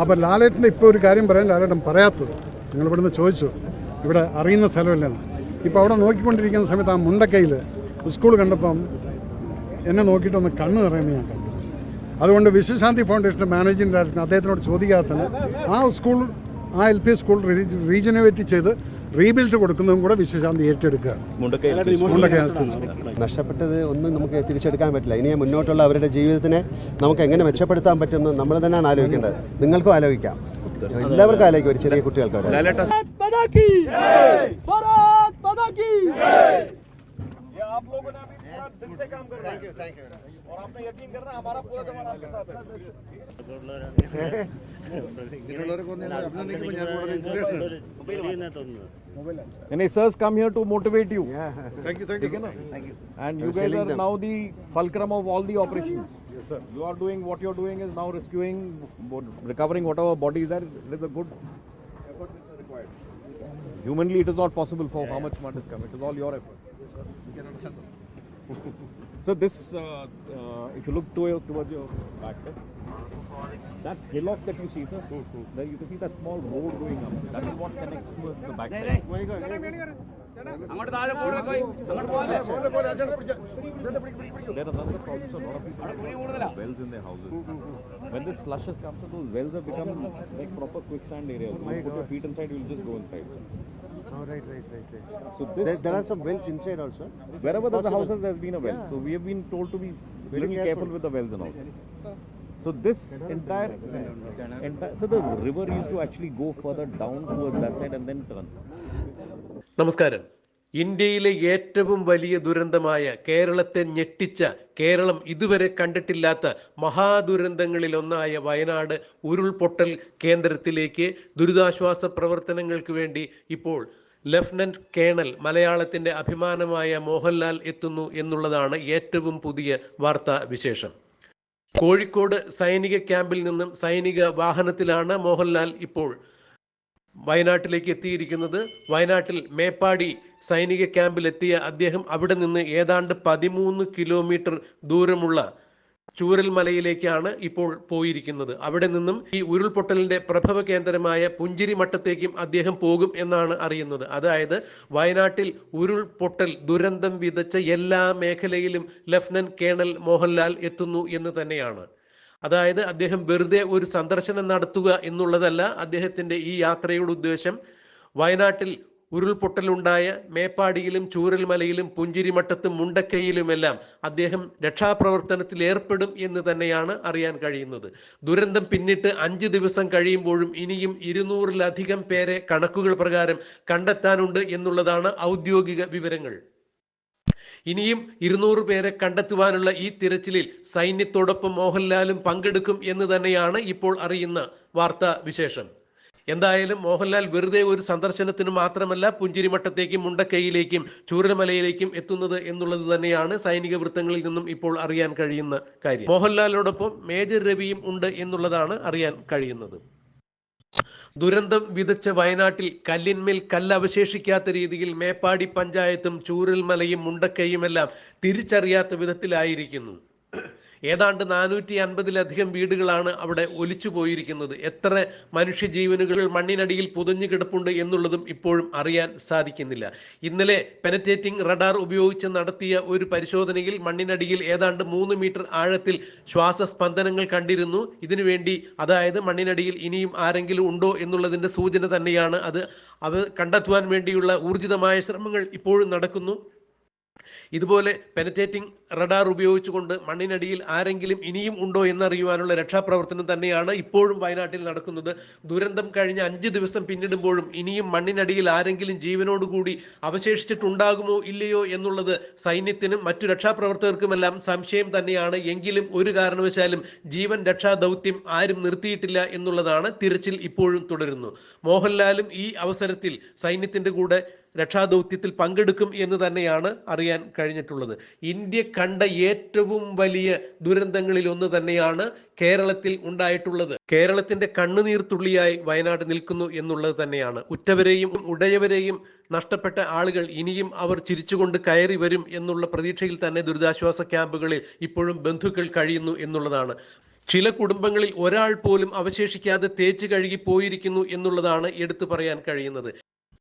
അപ്പോൾ ലാലേട്ടന്റെ ഇപ്പോൾ ഒരു കാര്യം പറയാൻ ലാലേട്ടൻ പറയാത്തത്. നിങ്ങൾ ഇവിടുന്ന് ചോദിച്ചു. ഇവിടെ അറിയുന്ന സ്ഥലമില്ലെന്ന്. ഇപ്പോൾ അവിടെ നോക്കിക്കൊണ്ടിരിക്കുന്ന സമയത്ത് ആ മുണ്ടക്കയിൽ സ്കൂൾ കണ്ടപ്പം എന്നെ നോക്കിയിട്ടൊന്ന് കണ്ണ് നിറയുന്നത് ഞാൻ കണ്ടു. അതുകൊണ്ട് വിശ്വശാന്തി ഫൗണ്ടേഷന്റെ മാനേജിംഗ് ഡയറക്ടർ അദ്ദേഹത്തിനോട് ചോദിക്കാത്തത് ആ സ്കൂൾ ആ എൽ പി സ്കൂൾ റീജനുവേറ്റ് ചെയ്ത് റീബിൽഡ് കൊടുക്കുന്നതും കൂടെ വിശ്വശാന്തി ഏറ്റെടുക്കുകയാണ്. നഷ്ടപ്പെട്ടത് ഒന്നും നമുക്ക് തിരിച്ചെടുക്കാൻ പറ്റില്ല. ഇനി മുന്നോട്ടുള്ള അവരുടെ ജീവിതത്തിനെ നമുക്ക് എങ്ങനെ മെച്ചപ്പെടുത്താൻ പറ്റുമെന്ന് നമ്മൾ തന്നെയാണ് ആലോചിക്കേണ്ടത്. നിങ്ങൾക്കും ആലോചിക്കാം. എല്ലാവർക്കും ആലോചിക്കും ഒരു ചെറിയ കുട്ടികൾക്ക് വരെ माता की भारत माता की And sirs come here to motivate you. Thank you, thank you. And you guys are now the fulcrum of all the operations. Yes, sir. You are doing what you are doing is now rescuing, bo- recovering whatever body is there. It is a good effort which is required. Humanly, it is not possible for how much mud is come. It is all your effort. So this, uh, uh, if you look to, towards your back, sir, that hillock that you see, sir, there you can see that small road going up. That is what connects to the back. side. അങ്ങോട്ട് താഴെ പോയി അങ്ങോട്ട് പോകാല്ലേ There are other problems. A lot of people have wells in their houses. When this slushes comes, so those wells have become like proper quicksand areas. You put your feet inside, you will just go inside. So this, There there are some wells inside also. wherever there's a houses, there's been a well. Yeah. So we have been told to be Very little careful. careful. with the wells and all. So this entire, entire, so the river used to actually go further down towards that side and then turn. നമസ്കാരം ഇന്ത്യയിലെ ഏറ്റവും വലിയ ദുരന്തമായ കേരളത്തെ ഞെട്ടിച്ച കേരളം ഇതുവരെ കണ്ടിട്ടില്ലാത്ത മഹാദുരന്തങ്ങളിലൊന്നായ വയനാട് ഉരുൾപൊട്ടൽ കേന്ദ്രത്തിലേക്ക് ദുരിതാശ്വാസ പ്രവർത്തനങ്ങൾക്ക് വേണ്ടി ഇപ്പോൾ ലഫ്റ്റനന്റ് കേണൽ മലയാളത്തിന്റെ അഭിമാനമായ മോഹൻലാൽ എത്തുന്നു എന്നുള്ളതാണ് ഏറ്റവും പുതിയ വാർത്താ വിശേഷം കോഴിക്കോട് സൈനിക ക്യാമ്പിൽ നിന്നും സൈനിക വാഹനത്തിലാണ് മോഹൻലാൽ ഇപ്പോൾ വയനാട്ടിലേക്ക് എത്തിയിരിക്കുന്നത്. വയനാട്ടിൽ മേപ്പാടി സൈനിക ക്യാമ്പിൽ എത്തിയ അദ്ദേഹം അവിടെ നിന്ന് ഏതാണ്ട് പതിമൂന്ന് കിലോമീറ്റർ ദൂരമുള്ള ചൂരൽമലയിലേക്കാണ് ഇപ്പോൾ പോയിരിക്കുന്നത്. അവിടെ നിന്നും ഈ ഉരുൾപൊട്ടലിന്റെ പ്രഭവ കേന്ദ്രമായ പുഞ്ചിരി മട്ടത്തേക്കും അദ്ദേഹം പോകും എന്നാണ് അറിയുന്നത്. അതായത് വയനാട്ടിൽ ഉരുൾപൊട്ടൽ ദുരന്തം വിതച്ച എല്ലാ മേഖലയിലും ലഫ്റ്റനന്റ് കേണൽ മോഹൻലാൽ എത്തുന്നു എന്ന് തന്നെയാണ്. അതായത് അദ്ദേഹം വെറുതെ ഒരു സന്ദർശനം നടത്തുക എന്നുള്ളതല്ല അദ്ദേഹത്തിന്റെ ഈ യാത്രയുടെ ഉദ്ദേശം. വയനാട്ടിൽ ഉരുൾപൊട്ടലുണ്ടായ മേപ്പാടിയിലും ചൂരൽമലയിലും പുഞ്ചിരിമട്ടത്തും മുണ്ടക്കൈയിലുമെല്ലാം അദ്ദേഹം രക്ഷാപ്രവർത്തനത്തിൽ ഏർപ്പെടും എന്ന് തന്നെയാണ് അറിയാൻ കഴിയുന്നത്. ദുരന്തം പിന്നിട്ട് അഞ്ച് ദിവസം കഴിയുമ്പോഴും ഇനിയും ഇരുന്നൂറിലധികം പേരെ കണക്കുകൾ പ്രകാരം കണ്ടെത്താനുണ്ട് എന്നുള്ളതാണ് ഔദ്യോഗിക വിവരങ്ങൾ. ഇനിയും ഇരുന്നൂറ് പേരെ കണ്ടെത്തുവാനുള്ള ഈ തിരച്ചിലിൽ സൈന്യത്തോടൊപ്പം മോഹൻലാലും പങ്കെടുക്കും എന്ന് തന്നെയാണ് ഇപ്പോൾ അറിയുന്ന വാർത്താ വിശേഷം എന്തായാലും മോഹൻലാൽ വെറുതെ ഒരു സന്ദർശനത്തിന് മാത്രമല്ല പുഞ്ചിരിമട്ടത്തേക്കും മുണ്ടക്കൈയിലേക്കും ചൂരൽമലയിലേക്കും എത്തുന്നത് എന്നുള്ളത് തന്നെയാണ് സൈനിക വൃത്തങ്ങളിൽ നിന്നും ഇപ്പോൾ അറിയാൻ കഴിയുന്ന കാര്യം. മോഹൻലാലിനോടൊപ്പം മേജർ രവിയും ഉണ്ട് എന്നുള്ളതാണ് അറിയാൻ കഴിയുന്നത്. ദുരന്തം വിതച്ച വയനാട്ടിൽ കല്ലിന്മേൽ കല്ല് അവശേഷിക്കാത്ത രീതിയിൽ മേപ്പാടി പഞ്ചായത്തും ചൂരൽമലയും മുണ്ടക്കൈയുമെല്ലാം തിരിച്ചറിയാത്ത വിധത്തിലായിരിക്കുന്നു. ഏതാണ്ട് നാനൂറ്റി അൻപതിലധികം വീടുകളാണ് അവിടെ ഒലിച്ചു പോയിരിക്കുന്നത്. എത്ര മനുഷ്യജീവനുകൾ മണ്ണിനടിയിൽ പുതഞ്ഞു കിടപ്പുണ്ട് എന്നുള്ളതും ഇപ്പോഴും അറിയാൻ സാധിക്കുന്നില്ല. ഇന്നലെ പെനറ്റേറ്റിംഗ് റഡാർ ഉപയോഗിച്ച് നടത്തിയ ഒരു പരിശോധനയിൽ മണ്ണിനടിയിൽ ഏതാണ്ട് മൂന്ന് മീറ്റർ ആഴത്തിൽ ശ്വാസസ്പന്ദനങ്ങൾ കണ്ടിരുന്നു. ഇതിനുവേണ്ടി അതായത് മണ്ണിനടിയിൽ ഇനിയും ആരെങ്കിലും ഉണ്ടോ എന്നുള്ളതിന്റെ സൂചന തന്നെയാണ് അത്. അവ കണ്ടെത്തുവാൻ വേണ്ടിയുള്ള ഊർജിതമായ ശ്രമങ്ങൾ ഇപ്പോഴും നടക്കുന്നു. ഇതുപോലെ പെനറ്റേറ്റിംഗ് റഡാർ ഉപയോഗിച്ചുകൊണ്ട് മണ്ണിനടിയിൽ ആരെങ്കിലും ഇനിയും ഉണ്ടോ എന്നറിയുവാനുള്ള രക്ഷാപ്രവർത്തനം തന്നെയാണ് ഇപ്പോഴും വയനാട്ടിൽ നടക്കുന്നത്. ദുരന്തം കഴിഞ്ഞ അഞ്ച് ദിവസം പിന്നിടുമ്പോഴും ഇനിയും മണ്ണിനടിയിൽ ആരെങ്കിലും ജീവനോടുകൂടി അവശേഷിച്ചിട്ടുണ്ടാകുമോ ഇല്ലയോ എന്നുള്ളത് സൈന്യത്തിനും മറ്റു രക്ഷാപ്രവർത്തകർക്കുമെല്ലാം സംശയം തന്നെയാണ്. എങ്കിലും ഒരു കാരണവശാലും ജീവൻ രക്ഷാ ദൗത്യം ആരും നിർത്തിയിട്ടില്ല എന്നുള്ളതാണ് തിരച്ചിൽ ഇപ്പോഴും തുടരുന്നു. മോഹൻലാലും ഈ അവസരത്തിൽ സൈന്യത്തിന്റെ കൂടെ രക്ഷാദൗത്യത്തിൽ പങ്കെടുക്കും എന്ന് തന്നെയാണ് അറിയാൻ കഴിഞ്ഞിട്ടുള്ളത്. ഇന്ത്യ കണ്ട ഏറ്റവും വലിയ ദുരന്തങ്ങളിൽ ഒന്ന് തന്നെയാണ് കേരളത്തിൽ ഉണ്ടായിട്ടുള്ളത്. കേരളത്തിന്റെ കണ്ണുനീർ തുള്ളിയായി വയനാട് നിൽക്കുന്നു എന്നുള്ളത് തന്നെയാണ്. ഉറ്റവരെയും ഉടയവരെയും നഷ്ടപ്പെട്ട ആളുകൾ ഇനിയും അവർ ചിരിച്ചുകൊണ്ട് കയറി വരും എന്നുള്ള പ്രതീക്ഷയിൽ തന്നെ ദുരിതാശ്വാസ ക്യാമ്പുകളിൽ ഇപ്പോഴും ബന്ധുക്കൾ കഴിയുന്നു എന്നുള്ളതാണ്. ചില കുടുംബങ്ങളിൽ ഒരാൾ പോലും അവശേഷിക്കാതെ തേച്ച് കഴുകി പോയിരിക്കുന്നു എന്നുള്ളതാണ് എടുത്തു പറയാൻ കഴിയുന്നത്.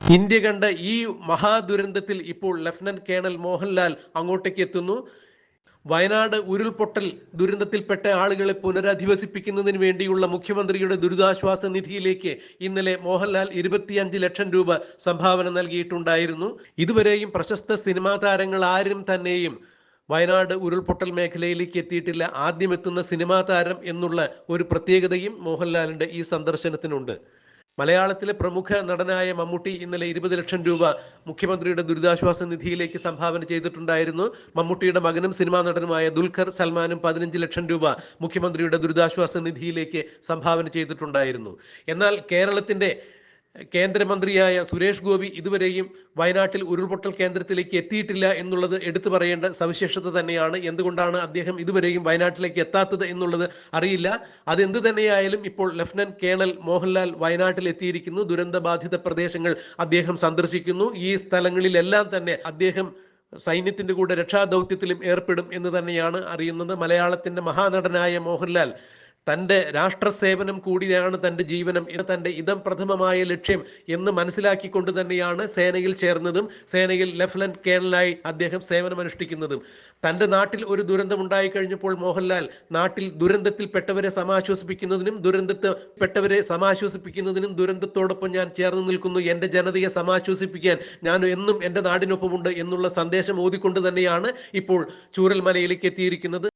ഇന്ത്യ കണ്ട ഈ മഹാദുരന്തത്തിൽ ഇപ്പോൾ ലഫ്റ്റനന്റ് കേണൽ മോഹൻലാൽ അങ്ങോട്ടേക്ക് എത്തുന്നു. വയനാട് ഉരുൾപൊട്ടൽ ദുരന്തത്തിൽപ്പെട്ട ആളുകളെ പുനരധിവസിപ്പിക്കുന്നതിന് വേണ്ടിയുള്ള മുഖ്യമന്ത്രിയുടെ ദുരിതാശ്വാസ നിധിയിലേക്ക് ഇന്നലെ മോഹൻലാൽ ഇരുപത്തിയഞ്ച് ലക്ഷം രൂപ സംഭാവന നൽകിയിട്ടുണ്ടായിരുന്നു. ഇതുവരെയും പ്രശസ്ത സിനിമാ താരങ്ങൾ ആരും തന്നെയും വയനാട് ഉരുൾപൊട്ടൽ മേഖലയിലേക്ക് എത്തിയിട്ടില്ല. ആദ്യം എത്തുന്ന സിനിമാ താരം എന്നുള്ള ഒരു പ്രത്യേകതയും മോഹൻലാലിന്റെ ഈ സന്ദർശനത്തിനുണ്ട്. മലയാളത്തിലെ പ്രമുഖ നടനായ മമ്മൂട്ടി ഇന്നലെ ഇരുപത് ലക്ഷം രൂപ മുഖ്യമന്ത്രിയുടെ ദുരിതാശ്വാസ നിധിയിലേക്ക് സംഭാവന ചെയ്തിട്ടുണ്ടായിരുന്നു. മമ്മൂട്ടിയുടെ മകനും സിനിമാ നടനുമായ ദുൽഖർ സൽമാനും പതിനഞ്ച് ലക്ഷം രൂപ മുഖ്യമന്ത്രിയുടെ ദുരിതാശ്വാസ നിധിയിലേക്ക് സംഭാവന ചെയ്തിട്ടുണ്ടായിരുന്നു. എന്നാൽ കേരളത്തിന്റെ കേന്ദ്രമന്ത്രിയായ സുരേഷ് ഗോപി ഇതുവരെയും വയനാട്ടിൽ ഉരുൾപൊട്ടൽ കേന്ദ്രത്തിലേക്ക് എത്തിയിട്ടില്ല എന്നുള്ളത് എടുത്തു പറയേണ്ട സവിശേഷത തന്നെയാണ്. എന്തുകൊണ്ടാണ് അദ്ദേഹം ഇതുവരെയും വയനാട്ടിലേക്ക് എത്താത്തത് എന്നുള്ളത് അറിയില്ല. അതെന്ത് തന്നെയായാലും ഇപ്പോൾ ലഫ്റ്റനന്റ് കേണൽ മോഹൻലാൽ വയനാട്ടിൽ എത്തിയിരിക്കുന്നു. ദുരന്തബാധിത പ്രദേശങ്ങൾ അദ്ദേഹം സന്ദർശിക്കുന്നു. ഈ സ്ഥലങ്ങളിലെല്ലാം തന്നെ അദ്ദേഹം സൈന്യത്തിന്റെ കൂടെ രക്ഷാദൗത്യത്തിലും ഏർപ്പെടും എന്ന് തന്നെയാണ് അറിയുന്നത്. മലയാളത്തിന്റെ മഹാനടനായ മോഹൻലാൽ തന്റെ രാഷ്ട്രസേവനം കൂടിയാണ് തന്റെ ജീവനം ഇത് തന്റെ ഇതം പ്രഥമമായ ലക്ഷ്യം എന്ന് മനസ്സിലാക്കിക്കൊണ്ട് തന്നെയാണ് സേനയിൽ ചേർന്നതും സേനയിൽ ലഫ്റ്റനന്റ് കേണലായി അദ്ദേഹം സേവനമനുഷ്ഠിക്കുന്നതും. തന്റെ നാട്ടിൽ ഒരു ദുരന്തം ഉണ്ടായിക്കഴിഞ്ഞപ്പോൾ മോഹൻലാൽ നാട്ടിൽ ദുരന്തത്തിൽപ്പെട്ടവരെ സമാശ്വസിപ്പിക്കുന്നതിനും ദുരന്തത്തിൽപ്പെട്ടവരെ സമാശ്വസിപ്പിക്കുന്നതിനും ദുരന്തത്തോടൊപ്പം ഞാൻ ചേർന്ന് നിൽക്കുന്നു. എന്റെ ജനതയെ സമാശ്വസിപ്പിക്കാൻ ഞാൻ എന്നും എന്റെ നാടിനൊപ്പമുണ്ട് എന്നുള്ള സന്ദേശം ഓതിക്കൊണ്ട് തന്നെയാണ് ഇപ്പോൾ ചൂരൽമലയിലേക്ക് എത്തിയിരിക്കുന്നത്.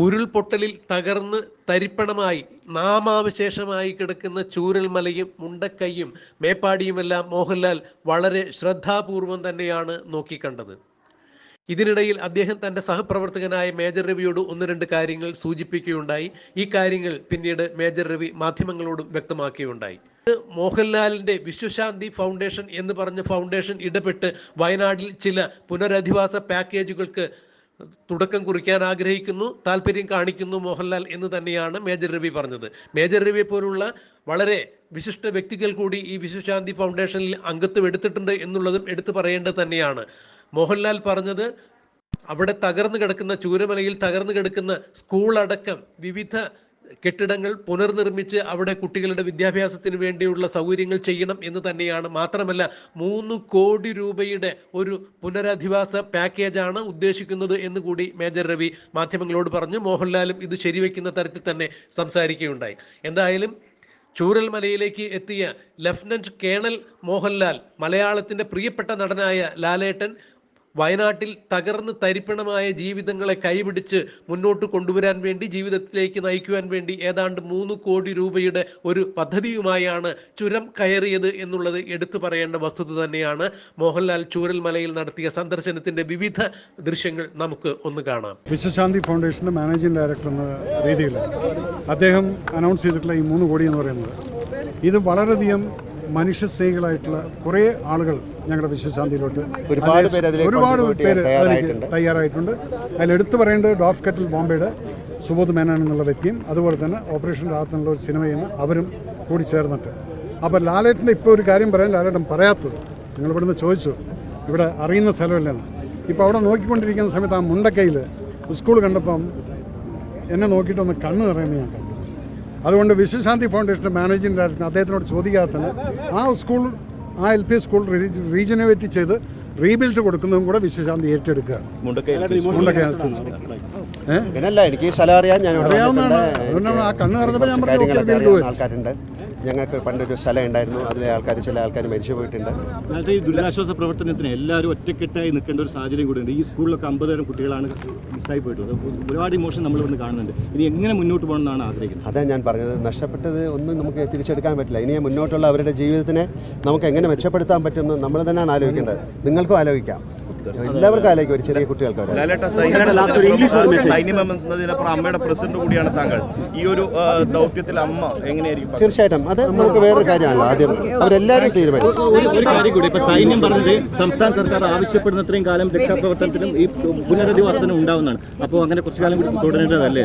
ഉരുൾപൊട്ടലിൽ തകർന്ന് തരിപ്പണമായി നാമാവശേഷമായി കിടക്കുന്ന ചൂരൽമലയും മുണ്ടക്കയ്യും മേപ്പാടിയുമെല്ലാം മോഹൻലാൽ വളരെ ശ്രദ്ധാപൂർവം തന്നെയാണ് നോക്കിക്കണ്ടത്. ഇതിനിടയിൽ അദ്ദേഹം തന്റെ സഹപ്രവർത്തകനായ മേജർ രവിയോട് ഒന്ന് രണ്ട് കാര്യങ്ങൾ സൂചിപ്പിക്കുകയുണ്ടായി. ഈ കാര്യങ്ങൾ പിന്നീട് മേജർ രവി മാധ്യമങ്ങളോടും വ്യക്തമാക്കുകയുണ്ടായി. ഇത് മോഹൻലാലിന്റെ വിശ്വശാന്തി ഫൗണ്ടേഷൻ എന്ന് പറഞ്ഞ ഫൗണ്ടേഷൻ ഇടപെട്ട് വയനാട്ടിൽ ചില പുനരധിവാസ പാക്കേജുകൾക്ക് തുടക്കം കുറിക്കാൻ ആഗ്രഹിക്കുന്നു താല്പര്യം കാണിക്കുന്നു മോഹൻലാൽ എന്ന് തന്നെയാണ് മേജർ രവി പറഞ്ഞത്. മേജർ രവി പോലുള്ള വളരെ വിശിഷ്ട വ്യക്തികൾ കൂടി ഈ വിശ്വശാന്തി ഫൗണ്ടേഷനിൽ അംഗത്വം എടുത്തിട്ടുണ്ട് എന്നുള്ളതും എടുത്തു പറയേണ്ടത് തന്നെയാണ്. മോഹൻലാൽ പറഞ്ഞത് അവിടെ തകർന്നു കിടക്കുന്ന ചൂരമലയിൽ തകർന്നു കിടക്കുന്ന സ്കൂളടക്കം വിവിധ കെട്ടിടങ്ങൾ പുനർനിർമ്മിച്ച് അവിടെ കുട്ടികളുടെ വിദ്യാഭ്യാസത്തിന് വേണ്ടിയുള്ള സൗകര്യങ്ങൾ ചെയ്യണം എന്ന് തന്നെയാണ്. മാത്രമല്ല മൂന്ന് കോടി രൂപയുടെ ഒരു പുനരധിവാസ പാക്കേജാണ് ഉദ്ദേശിക്കുന്നത് എന്ന് കൂടി മേജർ രവി മാധ്യമങ്ങളോട് പറഞ്ഞു. മോഹൻലാലും ഇത് ശരിവെക്കുന്ന തരത്തിൽ തന്നെ സംസാരിക്കുകയുണ്ടായി. എന്തായാലും ചൂരൽമലയിലേക്ക് എത്തിയ ലഫ്റ്റനന്റ് കേണൽ മോഹൻലാൽ മലയാളത്തിന്റെ പ്രിയപ്പെട്ട നടനായ ലാലേട്ടൻ വയനാട്ടിൽ തകർന്ന് തരിപ്പണമായ ജീവിതങ്ങളെ കൈപിടിച്ച് മുന്നോട്ട് കൊണ്ടുവരാൻ വേണ്ടി ജീവിതത്തിലേക്ക് നയിക്കുവാൻ വേണ്ടി ഏതാണ്ട് മൂന്ന് കോടി രൂപയുടെ ഒരു പദ്ധതിയുമായാണ് ചുരം കയറിയത് എന്നുള്ളത് എടുത്തു പറയേണ്ട വസ്തുത തന്നെയാണ്. മോഹൻലാൽ ചൂരൽമലയിൽ നടത്തിയ സന്ദർശനത്തിന്റെ വിവിധ ദൃശ്യങ്ങൾ നമുക്ക് ഒന്ന് കാണാം. വിശ്വശാന്തി ഫൗണ്ടേഷന്റെ മാനേജിംഗ് ഡയറക്ടർ എന്ന രീതിയിൽ അദ്ദേഹം അനൗൺസ് ചെയ്തിട്ടുള്ള ഈ മൂന്ന് കോടി എന്ന് പറയുന്നത്. ഇത് വളരെയധികം മനുഷ്യസ്നേഹികളായിട്ടുള്ള കുറേ ആളുകൾ ഞങ്ങളുടെ വിശ്വശാന്തിയിലോട്ട് ഒരുപാട് പേര് ഒരുപാട് പേര് തയ്യാറായിട്ടുണ്ട്. അതിൽ എടുത്തു പറയേണ്ടത് ഡോഫ് കെറ്റിൽ ബോംബെയുടെ സുബോധ് മേനോൻ എന്നുള്ള വ്യക്തിയും അതുപോലെ തന്നെ ഓപ്പറേഷൻ രാത്ത് എന്നുള്ള ഒരു സിനിമയിൽ നിന്ന് അവരും കൂടി ചേർന്നിട്ട്. അപ്പോൾ ലാലേട്ടന്റെ ഇപ്പോൾ ഒരു കാര്യം പറയാൻ ലാലേട്ടൻ പറയാത്തത്. നിങ്ങൾ ഇവിടുന്ന് ചോദിച്ചു. ഇവിടെ അറിയുന്ന സ്ഥലമല്ലെന്ന് ഇപ്പോൾ അവിടെ നോക്കിക്കൊണ്ടിരിക്കുന്ന സമയത്ത് ആ മുണ്ടക്കയിൽ സ്കൂൾ കണ്ടപ്പം എന്നെ നോക്കിയിട്ടൊന്ന് കണ്ണ് നിറയുന്ന ഞാൻ അതുകൊണ്ട് വിശ്വശാന്തി ഫൗണ്ടേഷന്റെ മാനേജിംഗ് ഡയറക്ടർ അദ്ദേഹത്തിനോട് ചോദിക്കാത്തത് ആ സ്കൂൾ ആ എൽ പി സ്കൂൾ റീജനവേറ്റ് ചെയ്ത് റീബിൽഡ് കൊടുക്കുന്നതും കൂടെ വിശ്വശാന്തി ഏറ്റെടുക്കുകയാണ്. മുണ്ടക്കൈ പിന്നല്ല എനിക്ക് ഈ സ്ഥലം അറിയാം ഞാൻ കാര്യങ്ങളൊക്കെ അറിയാവുന്ന ആൾക്കാരുണ്ട്. ഞങ്ങൾക്ക് പണ്ടൊരു സ്ഥലം ഉണ്ടായിരുന്നു. അതിലെ ആൾക്കാർ ചില ആൾക്കാർ മരിച്ചു പോയിട്ടുണ്ട്. ഈ ദുരിതാശ്വാസ പ്രവർത്തനത്തിന് എല്ലാവരും ഒറ്റക്കെട്ടായി നിൽക്കേണ്ട ഒരു സാഹചര്യം കൂടിയുണ്ട്. ഈ സ്കൂളിലൊക്കെ അമ്പതരം കുട്ടികളാണ് മിസ്സായി പോയിട്ടുള്ളത്. ഒരുപാട് ഇമോഷൻ നമ്മൾ ഇവിടുന്ന് കാണുന്നുണ്ട്. ഇനി എങ്ങനെ മുന്നോട്ട് പോകണം എന്നാണ് ആഗ്രഹിക്കുന്നത്? അതാ ഞാൻ പറഞ്ഞത്. നഷ്ടപ്പെട്ടത് ഒന്നും നമുക്ക് തിരിച്ചെടുക്കാൻ പറ്റില്ല. ഇനി മുന്നോട്ടുള്ള അവരുടെ ജീവിതത്തിനെ നമുക്ക് എങ്ങനെ മെച്ചപ്പെടുത്താൻ പറ്റുമെന്ന് നമ്മൾ തന്നെയാണ് ആലോചിക്കേണ്ടത്. നിങ്ങൾക്കും ആലോചിക്കാം. എല്ലാവർക്കും ആലോചിക്കും ഒരു ചെറിയ കുട്ടികൾക്ക് സൈന്യം എന്നതിനപ്പുറം അമ്മയുടെ പ്രസിഡന്റ് കൂടിയാണ് താങ്കൾ. ഈ ഒരു ദൗത്യത്തിൽ അമ്മ എങ്ങനെയായിരിക്കും തീർച്ചയായിട്ടും. അത് നമുക്ക് വേറൊരു കാര്യമാണല്ലോ ആദ്യം അവരെല്ലാവരും തീരുമാനിക്കും. ഒരു കാര്യം കൂടി ഇപ്പൊ സൈന്യം പറഞ്ഞത് സംസ്ഥാന സർക്കാർ ആവശ്യപ്പെടുന്നത്രയും കാലം രക്ഷാപ്രവർത്തനത്തിനും ഈ പുനരധിവാസത്തിനും ഉണ്ടാവുന്നതാണ്. അപ്പോൾ അങ്ങനെ കുറച്ചു കാലം കൂടി തുടരേണ്ടതല്ലേ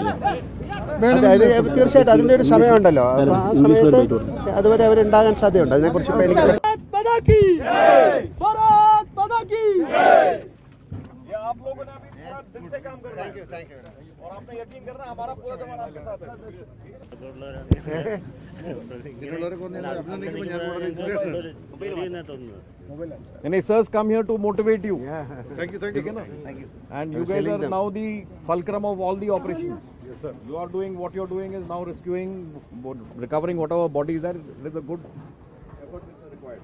അതായത് തീർച്ചയായിട്ടും അതിന്റെ ഒരു സമയമുണ്ടല്ലോ. ആ സമയത്ത് അതുവരെ അവരുണ്ടാകാൻ സാധ്യതയുണ്ട്. അതിനെക്കുറിച്ച് കുറിച്ച് എനിക്ക് थैंक यू और आपने यकीन नहीं sirs come here to motivate you yeah. thank you thank you na? thank you and you guys are them. now the sir you are doing what you are doing is now rescuing recovering whatever body is there it is a good effort which is required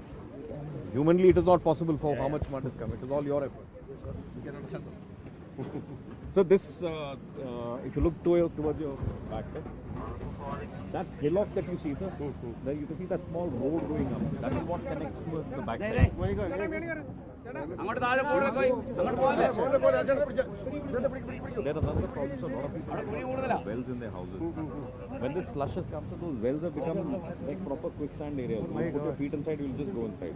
humanly it is not possible for yeah, how yeah. much mud is coming it is all your effort yes sir we can understand sir So this, uh, uh, if you look to your, towards your back side, that hillock that you see, sir, there you can see that small road going up. That is what connects to the back side. There are other problems. A lot of people have wells in their houses. When this slush has come, so those wells have become like proper quicksand areas. You put your feet inside, you'll just go inside.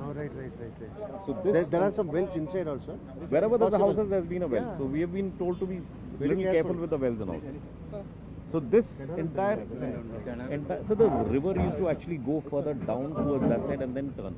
Oh, right, right, right, right. So There, this, there are some wells inside also. wherever there's a possible. there's been a well. Yeah. So we have been told to be Very little careful. careful. with the wells and all. So this entire, entire, so the river used to actually go further down towards that side and then turn.